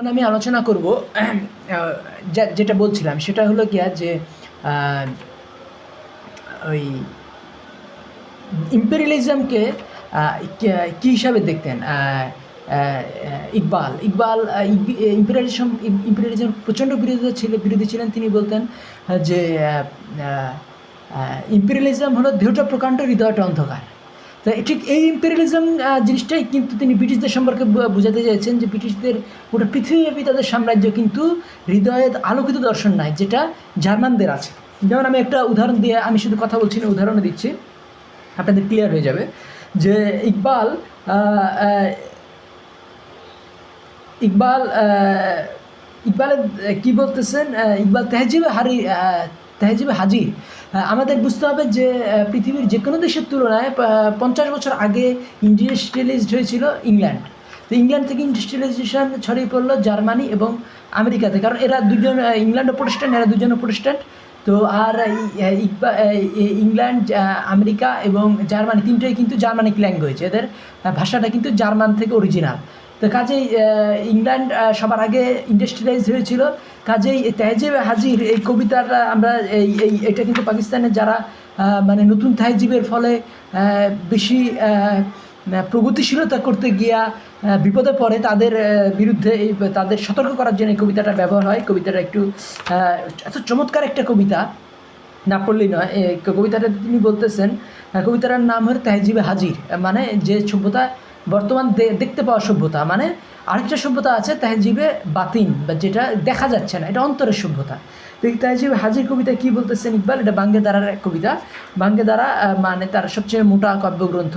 এখন আমি আলোচনা করব যেটা বলছিলাম, সেটা হলো গিয়া যে ওই ইম্পেরিয়ালিজমকে কী হিসাবে দেখতেন? ইকবাল। ইকবাল ইম্পেরিয়ালিজম ইম্পেরিয়ালিজম প্রচণ্ড বিরোধী ছিল, বিরোধী ছিলেন তিনি বলতেন, যে ইম্পেরিয়ালিজম হলো দেহটা প্রকাণ্ড হৃদয়টা অন্ধকার। তো ঠিক এই ইম্পেরিয়ালিজম জিনিসটাই কিন্তু তিনি ব্রিটিশদের সম্পর্কে বোঝাতে চাইছেন যে ব্রিটিশদের গোটা পৃথিবীব্যাপী তাদের সাম্রাজ্য কিন্তু হৃদয়ে আলোকিত দর্শন নাই যেটা জার্মানদের আছে। যেমন আমি একটা উদাহরণ দিয়ে আমি শুধু কথা বলছি না উদাহরণ দিচ্ছি। আপনাদের ক্লিয়ার হয়ে যাবে যে ইকবাল ইকবাল ইকবালের কি বলতেছেন? ইকবাল তেহজিবে হারি তেহজিবে আহ, আমাদের বুঝতে হবে যে পৃথিবীর যে কোনো দেশের তুলনায় পঞ্চাশ বছর আগে ইন্ডাস্ট্রিয়ালাইজড হয়েছিল ইংল্যান্ড। তো ইংল্যান্ড থেকে ইন্ডাস্ট্রিয়ালাইজেশন ছড়িয়ে পড়ল জার্মানি এবং আমেরিকাতে, কারণ এরা দুজন ইংল্যান্ডও প্রতিষ্ঠান এরা দুজনও প্রতিষ্ঠান তো আর ইংল্যান্ড আমেরিকা এবং জার্মানি, তিনটাই কিন্তু জার্মানিক ল্যাঙ্গুয়েজ এদের ভাষাটা কিন্তু জার্মান থেকে অরিজিনাল তো কাজেই ইংল্যান্ড সবার আগে ইন্ডাস্ট্রিয়ালাইজ হয়েছিল। কাজেই তেহজিব হাজির এই কবিতাটা আমরা এই এই, এটা কিন্তু পাকিস্তানের যারা মানে নতুন তেহজিবের ফলে বেশি প্রগতিশীলতা করতে গিয়া বিপদে পড়ে, তাদের বিরুদ্ধে এই, তাদের সতর্ক করার জন্য এই কবিতাটা ব্যবহার হয়। কবিতাটা একটু এত চমৎকার একটা কবিতা, না পড়লেই নয়, এই কবিতাটা তিনি বলতেছেন কবিতাটার নাম হল তেহজিবে হাজির। মানে যে সভ্যতা বর্তমান দেখতে পাওয়া সভ্যতা মানে আরেকটা সভ্যতা আছে তেহজিবে বাতিন, বা যেটা দেখা যাচ্ছে না, এটা অন্তরের সভ্যতা। তো এই হাজির কবিতা কি বলতেছেন ইকবাল? এটা বাঙ্গে দ্বারার এক কবিতা। বাঙ্গে দ্বারা মানে তার সবচেয়ে মোটা কাব্যগ্রন্থ।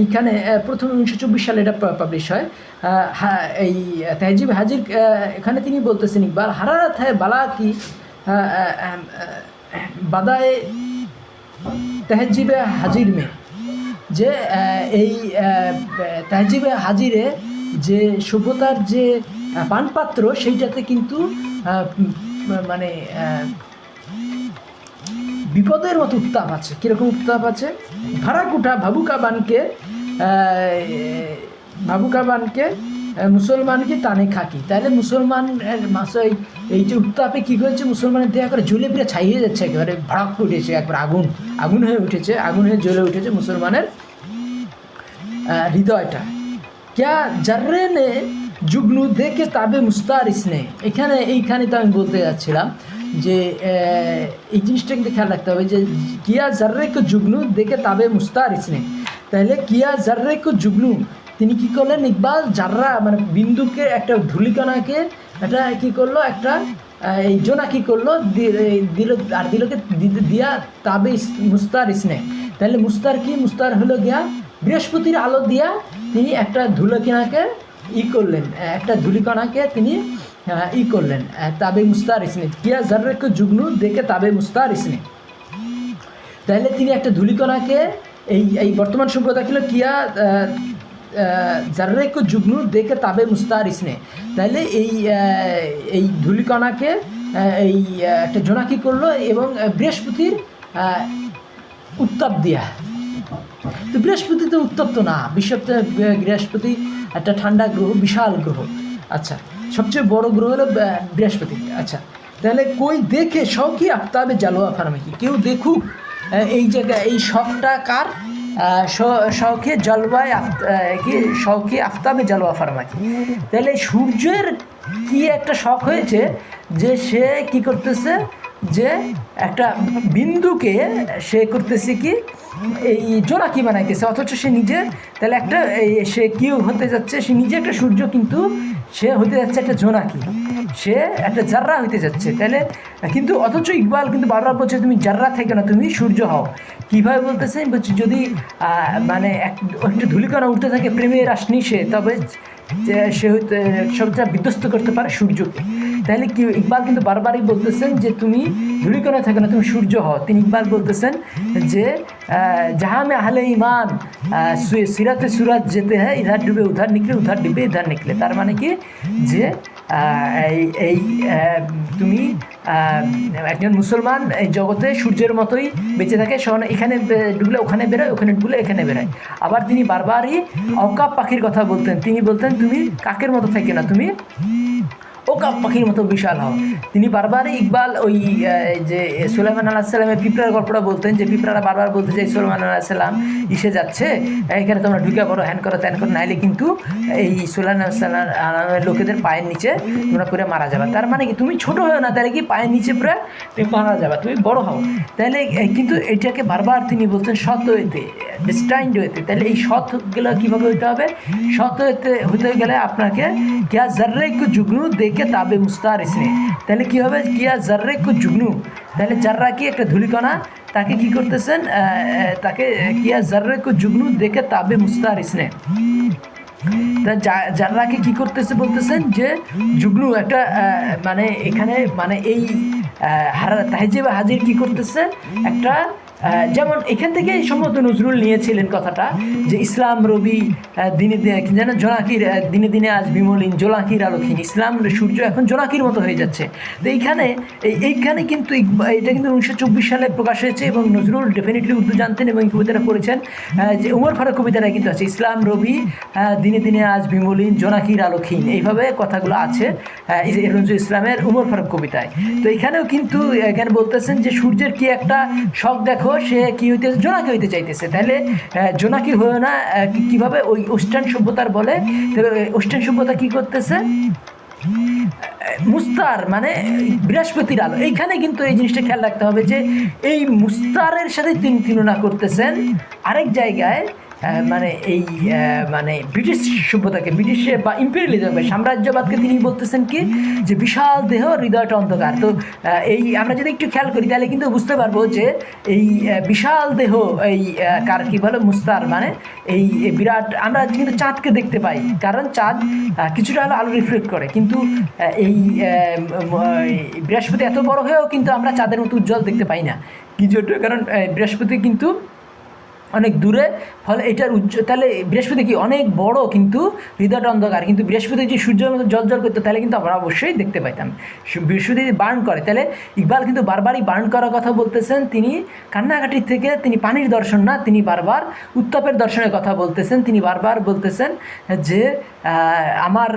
এইখানে প্রথম উনিশশো চব্বিশ সালে এটা পাবলিশ হয়। এই তেহজিব হাজির এখানে তিনি বলতেছেন ইকবাল, হারারাত হ্যাঁ বালা কি বাদায় তেহজিবে হাজির মে। যে এই তেহজিবে হাজিরে যে সভ্যতার যে পানপাত্র সেইটাতে কিন্তু মানে বিপদের মতো উত্তাপ আছে। কীরকম উত্তাপ আছে? ভাড়াকুটা ভাবুকা বানকে ভাবুকা বানকে মুসলমানকে টানে খাকি। তাহলে মুসলমান মাসে, এই যে উত্তাপে কী করেছে? মুসলমানের দেহ করে জ্বলে পুরো ছাইয়ে যাচ্ছে। একেবারে ভাড়াক উঠেছে একবার আগুন আগুন হয়ে উঠেছে, আগুন হয়ে জ্বলে উঠেছে মুসলমানের হৃদয়টা। ক্যা জার্রে নে জুগনু দেখে তাবে মুস্তার ইসনে এখানে এইখানে তো আমি বলতে যাচ্ছিলাম যে এই জিনিসটা কিন্তু খেয়াল রাখতে হবে যে, কিয়া জার্রে কো জুগনু দেখে তাবে মুস্তার ইসনে তাহলে কিয়া জার্রে কো জুগনু তিনি কি করলেন? ইকবাল জাররা মানে বিন্দুকে একটা ধুলিকণাকে, একটা কি করল? একটা এই জোনা কি করল? দিল, আর দিলকে দিয়া তাবে মুস্তার ইসনে তাহলে মুস্তার কি? মুস্তার হলো গিয়া বৃহস্পতির আলো দিয়া তিনি একটা ধুলোকিনাকে ই করলেন একটা ধুলিকণাকে তিনি ই করলেন তাবে মুস্তার ইসনে। কিয়া জার্রেক জুগনু দেখে তাবে মুস্তার ইসনে। তাহলে তিনি একটা ধুলিকণাকে এই এই বর্তমান সভ্যতা ছিল কিয়া জার্রেক জুগনু দেখে তাবে মুস্তার ইসনে। তাহলে এই এই ধুলিকণাকে এই একটা জোনাকি করল এবং বৃহস্পতির উত্তাপ দিয়া। তো বৃহস্পতি তো উত্তপ্ত না বিশ্বতে বৃহস্পতি একটা ঠান্ডা গ্রহ, বিশাল গ্রহ। আচ্ছা সবচেয়ে বড় গ্রহ হলো বৃহস্পতি। আচ্ছা তাহলে কই দেখে শখই আফতাবে জালোয়া ফার্মাকি কেউ দেখুক এই জায়গায়, এই শখটা কার? শখে জলবায় কি, শখে আফতাবে জালোয়া ফার্মাকি তাহলে সূর্যের কি একটা শখ হয়েছে যে সে কি করতেছে? যে একটা বিন্দুকে সে করতেছে কি? এই জোনাকি বানাইতেছে? অথচ সে নিজে, তাহলে একটা সে কি হতে যাচ্ছে? সে নিজে একটা সূর্য কিন্তু সে হতে যাচ্ছে একটা জোনাকি সে একটা হইতে যাচ্ছে, তাহলে, কিন্তু অথচ ইকবাল কিন্তু বারবার বলছে, তুমি জাররা থেকে না, তুমি সূর্য হও। কীভাবে বলতেছে? বলছি, যদি মানে এক, একটা ধুলিকণা উঠতে থাকে, প্রেমের আসনি সে তবে যে সে হইতে সবচেয়ে বিধ্বস্ত করতে পারে সূর্যকে তাহলে কি, ইকবাল কিন্তু বারবারই বলতেছেন যে তুমি ধূলিকণায় থাকো না, তুমি সূর্য হও। তিনি ইকবাল বলতেছেন যে যাহা মে আহলে ইমান সিরাতে সুরাত যেতে হ্যাঁ ইধার ডুবে, উধার নিকলে উধার ডুবে ইধার নিকলে তার মানে কি? যে এই তুমি একজন মুসলমান এই জগতে সূর্যের মতোই বেঁচে থাকে এখানে ডুবলে ওখানে বেরোয়, ওখানে ডুবলে এখানে বেরোয়। আবার তিনি বারবারই অকাপ পাখির কথা বলতেন। তিনি বলতেন, তুমি কাকের মতো থাকে না, তুমি ওকাপ পাখির মতো বিশাল হও তিনি বারবারই ইকবাল ওই যে সুলাইমান আল্লাহ সাল্লামের পিঁপড়ার গল্পটা বলতেন যে পিঁপড়ারা বারবার বলতে যে সুলাইমান আল্লাহ সাল্লাম ইসে যাচ্ছে, এখানে তোমরা ঢুকে পড়ো, হ্যান করো, ত্যান করো, নাইলে কিন্তু এই সুলাইমান সাল্লামের লোকেদের পায়ের নিচে তোমরা পুরো মারা যাবে। তার মানে কি, তুমি ছোট হও না, তাহলে কি পায়ের নিচে পুরো তুমি মারা যাবে, তুমি বড় হও। তাহলে কিন্তু এটাকে বারবার তিনি বলছেন সৎ হইতে ডিস্টাইন্ড হইতে। তাহলে এই সৎ গেলে কীভাবে হইতে হবে? সৎ হইতে হইতে গেলে আপনাকে কিয়া জার্রে কু জুগনু দেখে তাবে মুস্তার ইসনে তাহলে কী হবে কিয়া জার্রে কু জুগনু তাহলে জাররা কি একটা ধুলিকণা তাকে কি করতেছেন তাকে কিয়া জার্রে কু জুগনু দেখে তাবে মুস্তার ইসনে তা যারাকে কি করতেছে বলতেছেন যে জুগনু একটা মানে এখানে মানে এই হারা- তাহিজেব হাজির কি করতেছে একটা যেমন এখান থেকে সম্ভবত নজরুল নিয়েছিলেন কথাটা যে ইসলাম রবি দিনে দিনে যেন জোনাকির দিনে দিনে আজ বিমলিন জোনাকির আলোকিন ইসলাম সূর্য এখন জোনাকির মতো হয়ে যাচ্ছে। তো এইখানে এইখানে কিন্তু এটা কিন্তু উনিশশো চব্বিশ সালে প্রকাশ হয়েছে এবং নজরুল ডেফিনেটলি উর্দু জানতেন এবং কবিতাটা করেছেন যে উমর ফারুক কবিতাটা কিন্তু আছে ইসলাম রবি দিনে দিনে আজ বিমলিন জোনাকির আলোকিন এইভাবে কথাগুলো আছে নজরুল ইসলামের উমর ফারুক কবিতায়। তো এখানেও কিন্তু এখানে বলতেছেন যে সূর্যের কি একটা শখ দেখো সে কি হইতে জোনাকি হইতে চাইতেছে। তাহলে জোনাকি হয়ে না কীভাবে ওই ওয়েস্টার্ন সভ্যতার বলে? তাহলে ওয়েস্টার্ন সভ্যতা কি করতেছে? মুস্তার মানে বৃহস্পতির আলো। এইখানে কিন্তু এই জিনিসটা খেয়াল রাখতে হবে যে, এই মুস্তারের সাথে তিনি তুলনা করতেছেন আরেক জায়গায় মানে এই মানে ব্রিটিশ সভ্যতাকে, ব্রিটিশে বা ইম্পেরিয়ালিজম বা সাম্রাজ্যবাদকে তিনি বলতেছেন কি? যে বিশাল দেহ হৃদয়টা অন্ধকার। তো এই আমরা যদি একটু খেয়াল করি, তাহলে কিন্তু বুঝতে পারব যে এই বিশাল দেহ, এই কার কি বলে, মুস্তার মানে এই বিরাট, আমরা কিন্তু চাঁদকে দেখতে পাই। কারণ চাঁদ কিছুটা হলো আলো রিফ্লেক্ট করে। কিন্তু এই বৃহস্পতি এত বড় হয়েও কিন্তু আমরা চাঁদের মতো উজ্জ্বল দেখতে পাই না। কি জন্য? কারণ বৃহস্পতি কিন্তু অনেক দূরে, ফলে এটার উজ্জ্ব তাহলে বৃহস্পতি কি অনেক বড় কিন্তু হৃদয়টা অন্ধকার। কিন্তু বৃহস্পতি যদি সূর্যের মতো জল জল করতো, তাহলে কিন্তু আমরা অবশ্যই দেখতে পাইতাম। বৃহস্পতি যদি বার্ন করে, তাহলে ইকবাল কিন্তু বারবারই বার্ন করার কথা বলতেছেন। তিনি কান্নাকাটির থেকে তিনি পানির দর্শন না, তিনি বারবার উত্তাপের দর্শনের কথা বলতেছেন। তিনি বারবার বলতেছেন যে আমার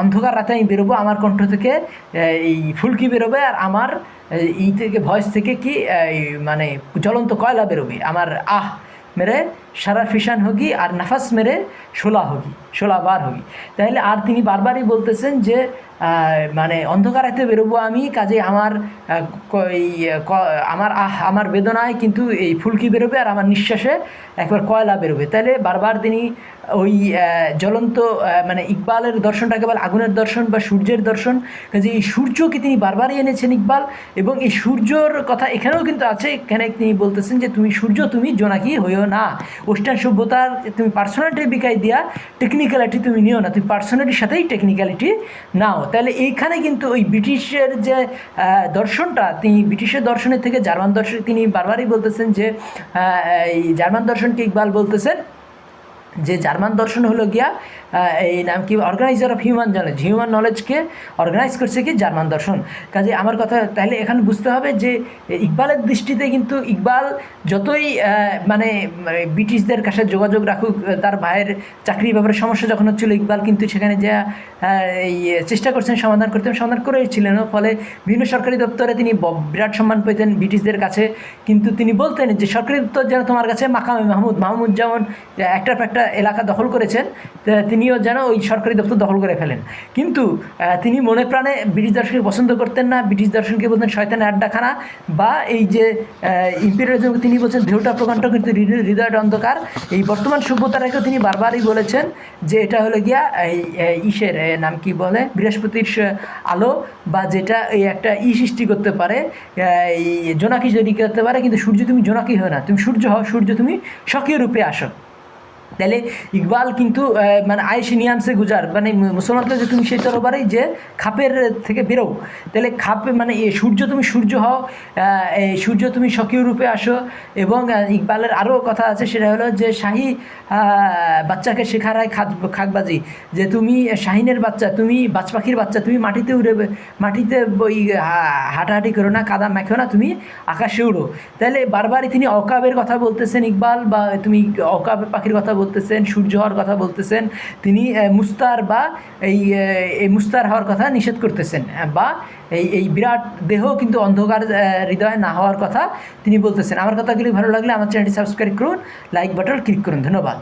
অন্ধকার রাতে আমি বেরোবো, আমার কণ্ঠ থেকে এই ফুলকি বেরোবে আর আমার ই থেকে ভয়েস থেকে কি মানে জ্বলন্ত কয়লা বেরোবে? আমার আহ মেরে সারা ফিসান হোগি আর নাফাস মেরে শোলা হোগি, শোলা বার হোগি। তাহলে আর তিনি বারবারই বলতেছেন যে মানে অন্ধকারাতে বেরোবো আমি কাজে আমার আমার আহ, আমার বেদনায় কিন্তু এই ফুলকি বেরোবে আর আমার নিঃশ্বাসে একবার কয়লা বেরোবে। তাহলে বারবার তিনি ওই জ্বলন্ত মানে ইকবালের দর্শনটাকে বলে আগুনের দর্শন বা সূর্যের দর্শন। কাজে এই সূর্যকে তিনি বারবারই এনেছেন ইকবাল এবং এই সূর্যর কথা এখানেও কিন্তু আছে। এখানে তিনি বলতেছেন যে, তুমি সূর্য, তুমি জোনাকি হইও না। ওয়েস্টার্ন সভ্যতার তুমি পার্সোনালিটির বিকাই দিয়া টেকনিক্যালিটি তুমি নিও না, তুমি পার্সোনালিটির সাথেই টেকনিক্যালিটি নাও। তাহলে এইখানে কিন্তু ওই ব্রিটিশের যে দর্শনটা, তিনি ব্রিটিশের দর্শনের থেকে জার্মান দর্শন তিনি বারবারই বলতেছেন যে এই জার্মান দর্শনকে ইকবাল বলতেছেন যে জার্মান দর্শন হলো গিয়া এই নাম কি organizer of human knowledge human নলেজকে organise করছে কি জার্মান দর্শন। কাজে আমার কথা, তাহলে এখানে বুঝতে হবে যে, ইকবালের দৃষ্টিতে কিন্তু ইকবাল যতই মানে মানে ব্রিটিশদের কাছে যোগাযোগ রাখুক, তার ভাইয়ের চাকরির ব্যাপারে সমস্যা যখন হচ্ছিল, ইকবাল কিন্তু সেখানে যা এই চেষ্টা করছেন সমাধান করতে, সমাধান করেছিলেন ফলে বিভিন্ন সরকারি দপ্তরে তিনি বিরাট সম্মান পেতেন ব্রিটিশদের কাছে। কিন্তু তিনি বলতেন যে, সরকারি দপ্তর যেন তোমার কাছে মাকামে মাহমুদ মাহমুদ যেমন, একটা একটা এলাকা দখল করেছেন তিনিও যেন ওই সরকারি দপ্তর দখল করে ফেলেন। কিন্তু তিনি মনে প্রাণে ব্রিটিশ দর্শনকে পছন্দ করতেন না, ব্রিটিশ দর্শনকে বলতেন শয়তানের আড্ডাখানা, বা এই যে ইম্পেরিয়ালিজমকে তিনি বলছেন দেহটা প্রকাণ্ড, কিন্তু হৃদয়- হৃদয়টা অন্ধকার, এই বর্তমান সভ্যতাটাকেও তিনি বারবারই বলেছেন যে এটা হলো গিয়া ইসের নাম কি বলে, বৃহস্পতির আলো, বা যেটা এই একটা ই সৃষ্টি করতে পারে এই জোনাকি তৈরি করতে পারে, কিন্তু সূর্য তুমি জোনাকি হও না, তুমি সূর্য হও, সূর্য তুমি স্বকীয় রূপে আসো। তাহলে ইকবাল কিন্তু মানে আয়েসি নিয়ামসে গুজার। মানে মুসলমানকে যে তুমি সেই তরবারেই যে খাপের থেকে বেরো তাহলে খাপে মানে সূর্য তুমি সূর্য হও এই সূর্য তুমি স্বকীয় রূপে আসো। এবং ইকবালের আরও কথা আছে, সেটা হলো যে শাহী বাচ্চাকে শেখার হয় খাদ খাকবাজি যে তুমি শাহিনের বাচ্চা, তুমি বাজ পাখির বাচ্চা, তুমি মাটিতে উড়ে মাটিতে ওই হাঁটাহাঁটি করো না, কাদা মেখো না, তুমি আকাশে উড়ো। তাহলে বারবারই তিনি অকাবের কথা বলতেছেন ইকবাল, বা তুমি অকাব পাখির কথা বলতেছেন, সূর্য হওয়ার কথা বলতেছেন, তিনি মুস্তার বা এই এই মুস্তার হওয়ার কথা নিষেধ করতেছেন। বা এই এই বিরাট দেহ কিন্তু অন্ধকার হৃদয় না হওয়ার কথা তিনি বলতেছেন। আমার কথাগুলি ভালো লাগলে আমার চ্যানেলটি সাবস্ক্রাইব করুন, লাইক বাটন ক্লিক করুন। ধন্যবাদ।